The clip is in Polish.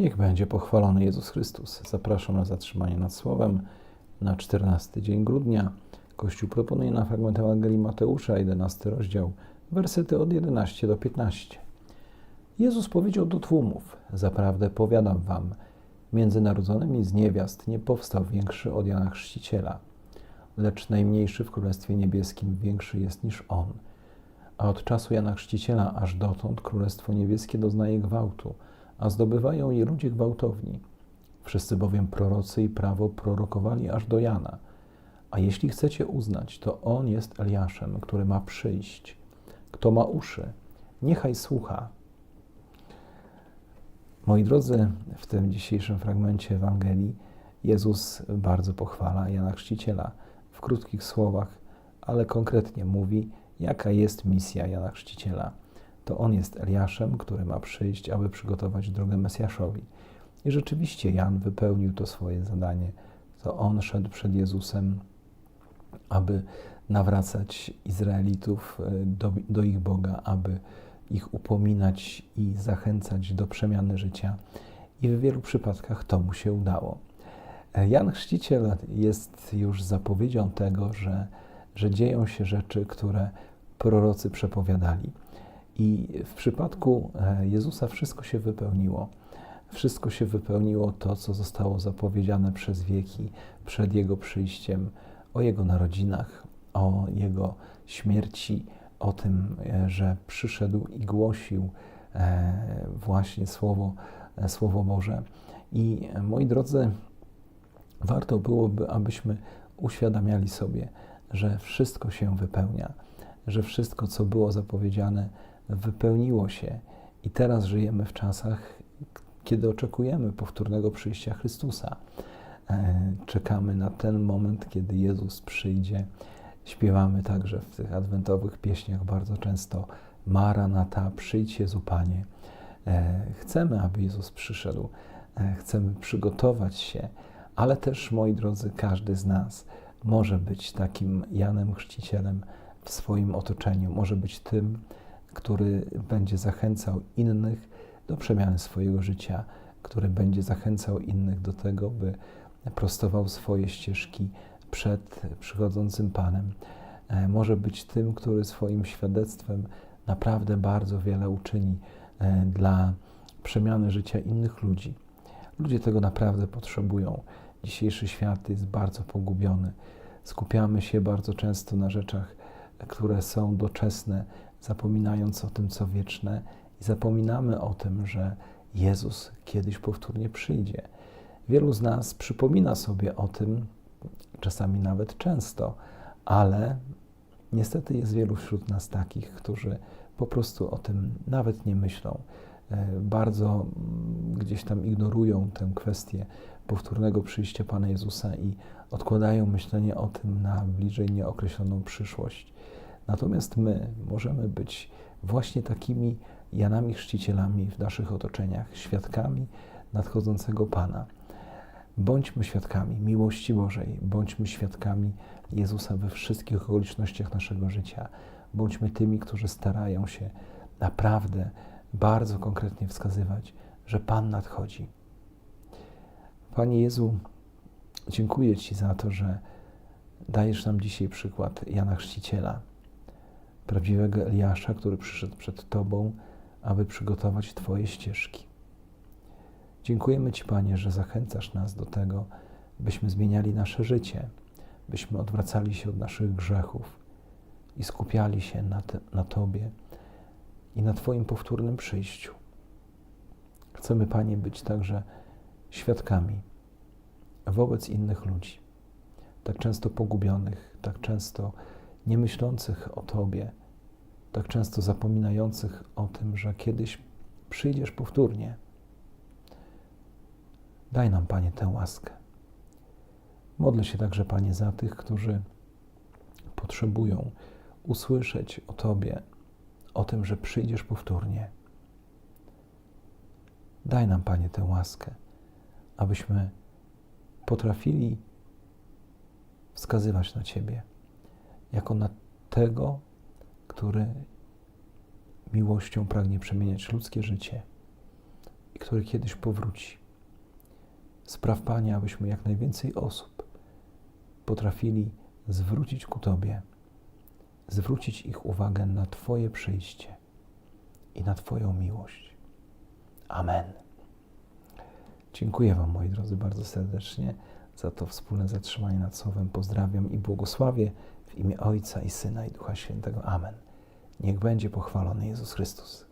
Niech będzie pochwalony Jezus Chrystus. Zapraszam na zatrzymanie nad Słowem na 14 dzień grudnia. Kościół proponuje na fragment Ewangelii Mateusza, 11 rozdział, wersety od 11 do 15. Jezus powiedział do tłumów: Zaprawdę powiadam wam, między narodzonymi z niewiast nie powstał większy od Jana Chrzciciela, lecz najmniejszy w Królestwie Niebieskim większy jest niż on. A od czasu Jana Chrzciciela aż dotąd Królestwo Niebieskie doznaje gwałtu, a zdobywają je ludzie gwałtowni. Wszyscy bowiem prorocy i prawo prorokowali aż do Jana. A jeśli chcecie uznać, to on jest Eliaszem, który ma przyjść. Kto ma uszy, niechaj słucha. Moi drodzy, w tym dzisiejszym fragmencie Ewangelii Jezus bardzo pochwala Jana Chrzciciela w krótkich słowach, ale konkretnie mówi, jaka jest misja Jana Chrzciciela. To on jest Eliaszem, który ma przyjść, aby przygotować drogę Mesjaszowi. I rzeczywiście Jan wypełnił to swoje zadanie. To on szedł przed Jezusem, aby nawracać Izraelitów e, do, do ich Boga, aby ich upominać i zachęcać do przemiany życia. I w wielu przypadkach to mu się udało. E, Jan Chrzciciel jest już zapowiedzią tego, że, że dzieją się rzeczy, które prorocy przepowiadali. I w przypadku e, Jezusa wszystko się wypełniło. Wszystko się wypełniło to, co zostało zapowiedziane przez wieki przed Jego przyjściem, o Jego narodzinach, o Jego śmierci, o tym, e, że przyszedł i głosił e, właśnie Słowo, Słowo Boże. I moi drodzy, warto byłoby, abyśmy uświadamiali sobie, że wszystko się wypełnia, że wszystko, co było zapowiedziane, wypełniło się i teraz żyjemy w czasach, kiedy oczekujemy powtórnego przyjścia Chrystusa. E, czekamy na ten moment, kiedy Jezus przyjdzie. Śpiewamy także w tych adwentowych pieśniach bardzo często Maranata, przyjdź Jezu Panie. E, chcemy, aby Jezus przyszedł. E, chcemy przygotować się, ale też, moi drodzy, każdy z nas może być takim Janem Chrzcicielem w swoim otoczeniu, może być tym, który będzie zachęcał innych do przemiany swojego życia, który będzie zachęcał innych do tego, by prostował swoje ścieżki przed przychodzącym Panem. E, może być tym, który swoim świadectwem naprawdę bardzo wiele uczyni e, dla przemiany życia innych ludzi. Ludzie tego naprawdę potrzebują. Dzisiejszy świat jest bardzo pogubiony. Skupiamy się bardzo często na rzeczach, które są doczesne, zapominając o tym, co wieczne, i zapominamy o tym, że Jezus kiedyś powtórnie przyjdzie. Wielu z nas przypomina sobie o tym, czasami nawet często, ale niestety jest wielu wśród nas takich, którzy po prostu o tym nawet nie myślą. E, bardzo mm, gdzieś tam ignorują tę kwestię powtórnego przyjścia Pana Jezusa i odkładają myślenie o tym na bliżej nieokreśloną przyszłość. Natomiast my możemy być właśnie takimi Janami Chrzcicielami w naszych otoczeniach, świadkami nadchodzącego Pana. Bądźmy świadkami miłości Bożej, bądźmy świadkami Jezusa we wszystkich okolicznościach naszego życia. Bądźmy tymi, którzy starają się naprawdę bardzo konkretnie wskazywać, że Pan nadchodzi. Panie Jezu, dziękuję Ci za to, że dajesz nam dzisiaj przykład Jana Chrzciciela prawdziwego Eliasza, który przyszedł przed Tobą, aby przygotować Twoje ścieżki. Dziękujemy Ci, Panie, że zachęcasz nas do tego, byśmy zmieniali nasze życie, byśmy odwracali się od naszych grzechów i skupiali się na, te, na Tobie i na Twoim powtórnym przyjściu. Chcemy, Panie, być także świadkami wobec innych ludzi, tak często pogubionych, tak często niemyślących o Tobie, tak często zapominających o tym, że kiedyś przyjdziesz powtórnie. Daj nam, Panie, tę łaskę. Modlę się także, Panie, za tych, którzy potrzebują usłyszeć o Tobie, o tym, że przyjdziesz powtórnie. Daj nam, Panie, tę łaskę, abyśmy potrafili wskazywać na Ciebie jako na tego, który miłością pragnie przemieniać ludzkie życie, i który kiedyś powróci. Spraw, Panie, abyśmy jak najwięcej osób potrafili zwrócić ku Tobie, zwrócić ich uwagę na Twoje przyjście i na Twoją miłość. Amen. Dziękuję Wam, moi drodzy, bardzo serdecznie za to wspólne zatrzymanie nad Słowem. Pozdrawiam i błogosławię w imię Ojca i Syna i Ducha Świętego. Amen. Niech będzie pochwalony Jezus Chrystus.